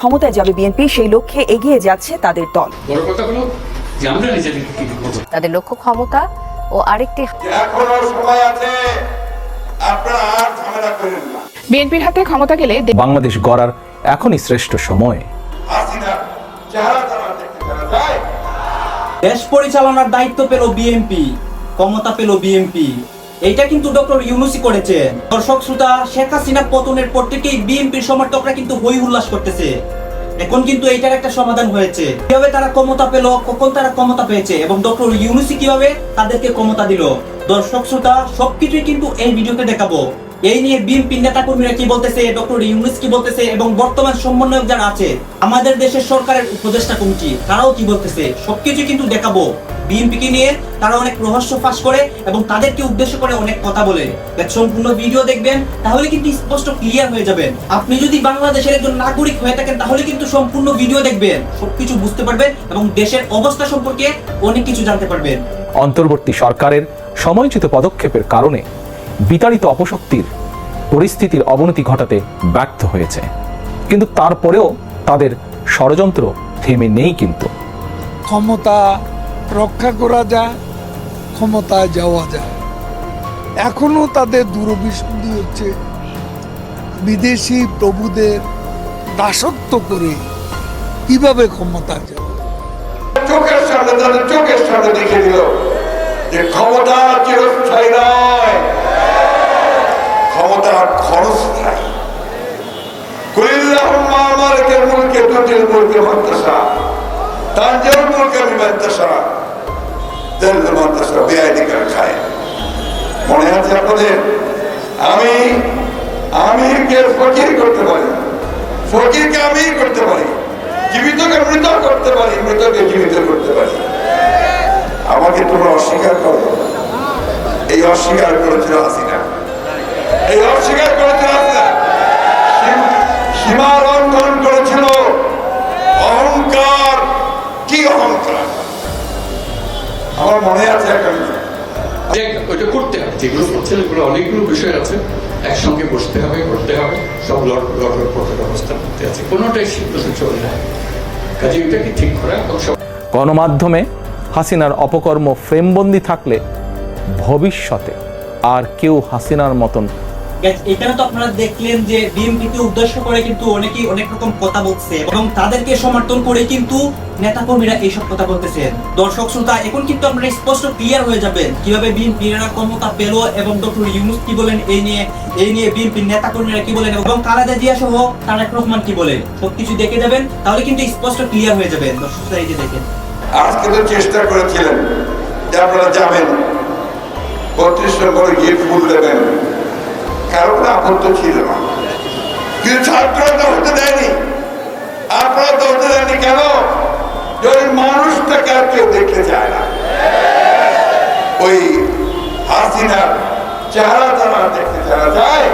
ক্ষমতায় যাবে বিএনপি সেই লক্ষ্যে এগিয়ে যাচ্ছে তাদের দল। বড় কথা হলো যে আমরা নিজেদেরকে কি করব? তাদের লক্ষ্য ক্ষমতা ও আরেকটি এখনও সময় আছে আপনারা আর ঝামেলা করেন না। বিএনপির হাতে ক্ষমতা গেলে বাংলাদেশ গড়ার এখনই শ্রেষ্ঠ সময়। দেশ পরিচালনার দায়িত্ব পেল বিএনপি ক্ষমতা পেল বিএনপি। এইটা কিন্তু ডক্টর ইউনুসি করেছেন দর্শক, শ্রোতা, শেখ হাসিনা পতনের পর থেকেই বিএনপির সমর্থকরা কিন্তু হই উল্লাস করতেছে। এখন কিন্তু এইটার একটা সমাধান হয়েছে। কীভাবে তারা ক্ষমতা পেল, কখন তারা ক্ষমতা পেয়েছে এবং ডক্টর ইউনুসি কীভাবে তাদেরকে ক্ষমতা দিল? দর্শক, শ্রোতা, সবকিছুই কিন্তু এই ভিডিওতে দেখাবো। এই নিয়ে বিএনপি নেতা কর্মীরা কি বলতেছে, ডক্টর ইউনুস কি বলতেছে এবং বর্তমান সমন্বয়ক যারা আছে, আমাদের দেশের সরকারের উপদেষ্টা কমিটি তারাও কি বলতেছে সবকিছু কিন্তু দেখাবো। বিএনপিকে নিয়ে তারা অনেক রহস্য ফাঁস করে এবং তাদেরকে উদ্দেশ্য করে অনেক কথা বলে। সম্পূর্ণ ভিডিও দেখবেন তাহলে কিন্তু স্পষ্ট ক্লিয়ার হয়ে যাবেন। আপনি যদি বাংলাদেশের একজন নাগরিক হয়ে থাকেন তাহলে কিন্তু সম্পূর্ণ ভিডিও দেখবেন সবকিছু বুঝতে পারবেন এবং দেশের অবস্থা সম্পর্কে অনেক কিছু জানতে পারবেন। অন্তর্বর্তী সরকারের সময়োচিত পদক্ষেপের কারণে বিতাড়িত অপশক্তির পরিস্থিতির অবনতি ঘটাতে ব্যর্থ হয়েছে। কিন্তু তারপরেও তাদের ষড়যন্ত্র থেমে নেই কিন্তু। ক্ষমতা রক্ষা করা যায়, ক্ষমতায় যাওয়া যায়। এখনও তাদের দূরভিসন্ধি হচ্ছে বিদেশি প্রভুদের দাসত্ব করে কীভাবে ক্ষমতায় যাওয়া। চোখের সামনে তাদের চোখের সামনে দেখে দিল যে ক্ষমতা চিরস্থায়ী নয়। ক্ষমতা ক্ষণস্থায়ী কুলিল্লাহুম্মা মালিকাল মুলকি দিল্লু মান্তাসা মনে আছে আপনাদের? আমি আমিরকে ফকির করতে পারি। ফকিরকে আমির করতে পারি। জীবিতকে মৃত করতে পারি, মৃতকে জীবিত করতে পারি। আমাকে তোমরা অস্বীকার করো। এই অস্বীকার করেছিল হাসিনা। এই অস্বীকার করেছিল সীমা লঙ্ঘন করেছিল। অহংকার। কি অহংকার? আমার মনে আছে যেগুলো করছে এগুলো অনেকগুলো বিষয় আছে। একসঙ্গে বসতে হবে, করতে হবে, সব লড় লড়ার পথে ব্যবস্থা করতে আছে। কোনোটাই সিদ্ধ চলে না কাজে এটাকে ঠিক করা? এবং গণমাধ্যমে হাসিনার অপকর্ম ফ্রেমবন্দি থাকলে ভবিষ্যতে আর কেউ হাসিনার মতন এখানে তো আপনারা দেখলেন যে বিএনপিকে উদ্দেশ্য করে কিন্তু অনেকেই অনেক রকম কথা বলছে এবং তাদেরকে সমর্থন করে কিন্তু নেতাকর্মীরা এইসব কথা বলতেছেন দর্শক, শ্রোতা, এখন কিন্তু আপনারা স্পষ্ট ক্লিয়ার হয়ে যাবেন কীভাবে বিএনপি ক্ষমতা পেল এবং ডক্টর ইউনুস কি বলেন এই নিয়ে এই নিয়ে বিএনপির নেতাকর্মীরা কি বলেন এবং খালেদা জিয়া সহ তারেক রহমান কি বলেন, সবকিছু দেখে যাবেন। তাহলে কিন্তু স্পষ্ট ক্লিয়ার হয়ে যাবেন দর্শক, শ্রোতা, এই যে দেখেন। আজকে তো চেষ্টা করেছিলেন যে আপনারা যাবেন। বত্রিশ নম্বরে গিয়ে ফুল দেবেন। কারও কোনো আপত্তি ছিল না। কিন্তু ছাত্ররা হতে দেয়নি। আপনারা তো হতে দেয়নি কেন? যে ওই মানুষটাকে আর কেউ দেখতে চায় না। ওই হাসিনার চেহারা তারা দেখতে না যায়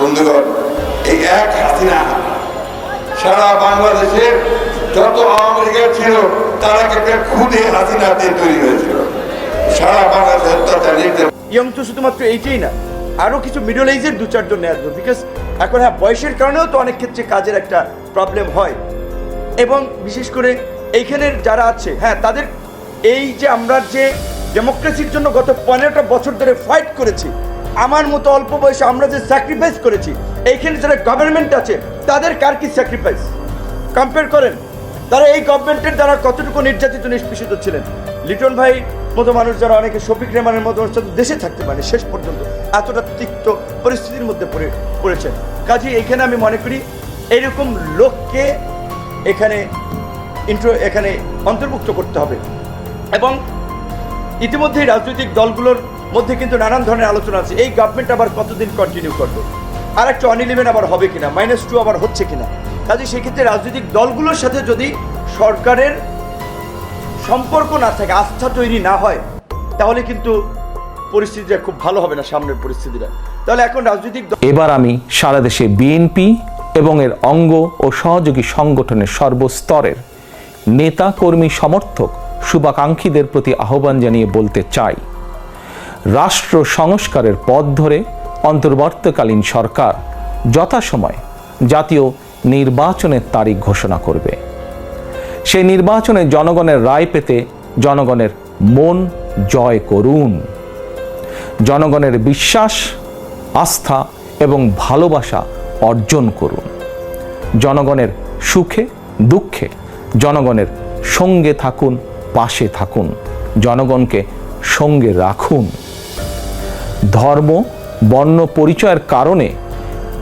বন্ধুগণ, এই এক হাসিনা সারা বাংলাদেশের যত আওয়ামী লীগের ছিল, তারা একটা খুদে হাসিনাতে তৈরি হয়েছিল। সারা বাংলাদেশ অত্যাচার ইয়ং তো শুধুমাত্র এইটাই না। আরও কিছু মিডল এজের দু চারজন নেওয়া বিকজ এখন হ্যাঁ বয়সের কারণেও তো অনেক ক্ষেত্রে কাজের একটা প্রবলেম হয়। এবং বিশেষ করে এইখানের যারা আছে হ্যাঁ তাদের এই যে আমরা যে ডেমোক্রেসির জন্য গত পনেরোটা বছর ধরে ফাইট করেছি, আমার মতো অল্প বয়সে আমরা যে স্যাক্রিফাইস করেছি, এইখানে যারা গভর্নমেন্ট আছে, তাদের কার কি স্যাক্রিফাইস কম্পেয়ার করেন, তারা এই গভর্নমেন্টের দ্বারা কতটুকু নির্যাতিত, নিষ্পেষিত ছিলেন? লিটন ভাই মতো মানুষ যারা অনেকে শফিক রেমানের মতো দেশে থাকতে পারে, শেষ পর্যন্ত এতটা তিক্ত পরিস্থিতির মধ্যে পড়ে পড়েছেন কাজে এখানে আমি মনে করি এরকম লোককে এখানে ইন্ট্রো এখানে অন্তর্ভুক্ত করতে হবে। এবং ইতিমধ্যেই রাজনৈতিক দলগুলোর মধ্যে কিন্তু নানান ধরনের আলোচনা আছে। এই গভর্নমেন্ট আবার কতদিন কন্টিনিউ করবে? আর একটা অনিলিমেন আবার হবে কিনা? মাইনাস টু আবার হচ্ছে কিনা? কাজে, সেক্ষেত্রে রাজনৈতিক দলগুলোর সাথে যদি সরকারের সম্পর্ক না থাকে, আস্থা তৈরি না হয়, তাহলে কিন্তু পরিস্থিতিটা খুব ভালো হবে না সামনের পরিস্থিতিটা। তাহলে এখন রাজনৈতিক এবার আমি সারা দেশে বিএনপি এবং এর অঙ্গ ও সহযোগী সংগঠনের সর্বস্তরের নেতা, কর্মী, সমর্থক, শুভাকাঙ্ক্ষীদের প্রতি আহ্বান জানিয়ে বলতে চাই, রাষ্ট্র সংস্কারের পথ ধরে অন্তর্বর্তীকালীন সরকার যথাসময় জাতীয় নির্বাচনের তারিখ ঘোষণা করবে। সেই নির্বাচনে জনগণের রায় পেতে জনগণের মন জয় করুন। জনগণের বিশ্বাস, আস্থা এবং ভালোবাসা অর্জন করুন। জনগণের সুখে, দুঃখে জনগণের সঙ্গে থাকুন, পাশে থাকুন। জনগণকে সঙ্গে রাখুন। ধর্ম, বর্ণ পরিচয়ের কারণে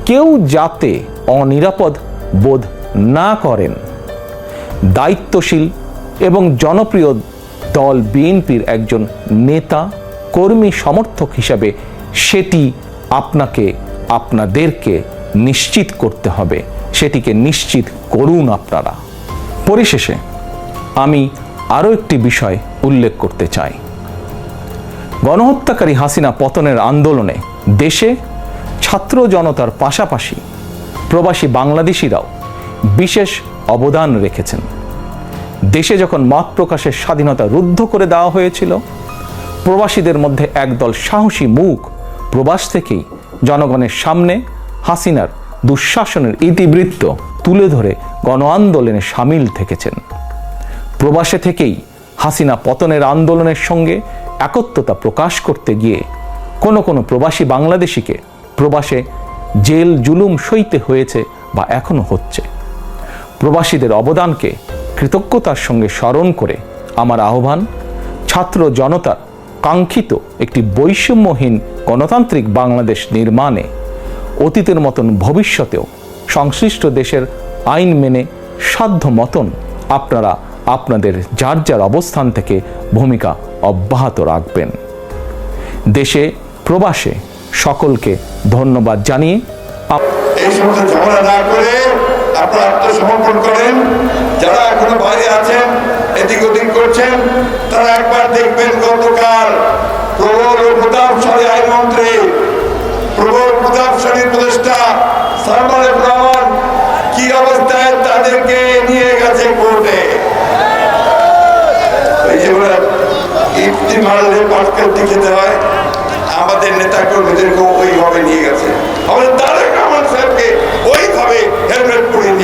কেউ যাতে অনিরাপদ বোধ না করেন দায়িত্বশীল এবং জনপ্রিয় দল বিএনপির একজন নেতা, কর্মী সমর্থক হিসাবে সেটি আপনাকে, আপনাদেরকে নিশ্চিত করতে হবে। সেটিকে নিশ্চিত করুন আপনারা। পরিশেষে আমি আরও একটি বিষয় উল্লেখ করতে চাই। গণহত্যাকারী হাসিনা পতনের আন্দোলনে দেশে ছাত্র জনতার পাশাপাশি প্রবাসী বাংলাদেশিরাও বিশেষ অবদান রেখেছেন। দেশে যখন মত প্রকাশের স্বাধীনতা রুদ্ধ করে দেওয়া হয়েছিল, প্রবাসীদের মধ্যে একদল সাহসী মুখ প্রবাস থেকেই জনগণের সামনে হাসিনার দুঃশাসনের ইতিবৃত্ত তুলে ধরে গণ আন্দোলনে সামিল থেকেছেন। প্রবাসে থেকেই হাসিনা পতনের আন্দোলনের সঙ্গে একত্রতা প্রকাশ করতে গিয়ে কোনো কোনো প্রবাসী বাংলাদেশিকে প্রবাসে জেল জুলুম সইতে হয়েছে বা এখনও হচ্ছে। প্রবাসীদের অবদানকে কৃতজ্ঞতার সঙ্গে স্মরণ করে আমার আহ্বান, ছাত্র জনতার কাঙ্ক্ষিত একটি বৈষম্যহীন গণতান্ত্রিক বাংলাদেশ নির্মাণে অতীতের মতন ভবিষ্যতেও সংশ্লিষ্ট দেশের আইন মেনে সাধ্য মতন আপনারা আপনাদের যার যার অবস্থান থেকে ভূমিকা অব্যাহত রাখবেন। দেশে, প্রবাসে সকলকে ধন্যবাদ জানিয়ে না করে আপনারা আত্মসমর্পণ করেন। যারা এখনও বাইরে আছেন, এদিক ওদিক করছেন, তারা একবার দেখবেন গতকাল প্রবল ও প্রতাপশালী আইনমন্ত্রী প্রবল প্রতাপশালী উপদেষ্টা সালমান রহমান কি অবস্থায় তাদেরকে নিয়ে গেছে কোর্টে? এই যে ইফতি মারলে পাটকেলটি খেতে হয়, আমাদের নেতা কর্মীদেরকে ওইভাবে নিয়ে গেছে। আমাদের তারেক রহমান সাহেবকে ওইভাবে হেলমেট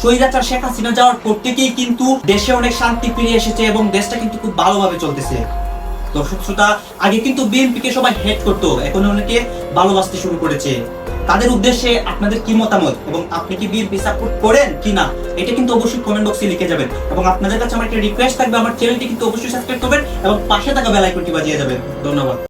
স্বৈরাচার শেখ হাসিনা যাওয়ার পর থেকেই কিন্তু দেশে অনেক শান্তি ফিরে এসেছে এবং দেশটা কিন্তু খুব ভালোভাবে চলতেছে। দর্শক শ্রোতা, আগে কিন্তু বিএনপি কে সবাই হেড করতো, এখন অনেকে ভালোবাসতে শুরু করেছে। তাদের উদ্দেশ্যে আপনাদের কি মতামত এবং আপনি কি বিএনপি সাপোর্ট করেন কি না, এটা কিন্তু অবশ্যই কমেন্ট বক্সে লিখে যাবেন। এবং আপনাদের কাছে আমার একটা রিকোয়েস্ট থাকবে, আমার চ্যানেলটি কিন্তু অবশ্যই সাবস্ক্রাইব করবেন এবং পাশে থাকা বেল আইকনটি বাজিয়ে যাবেন। ধন্যবাদ।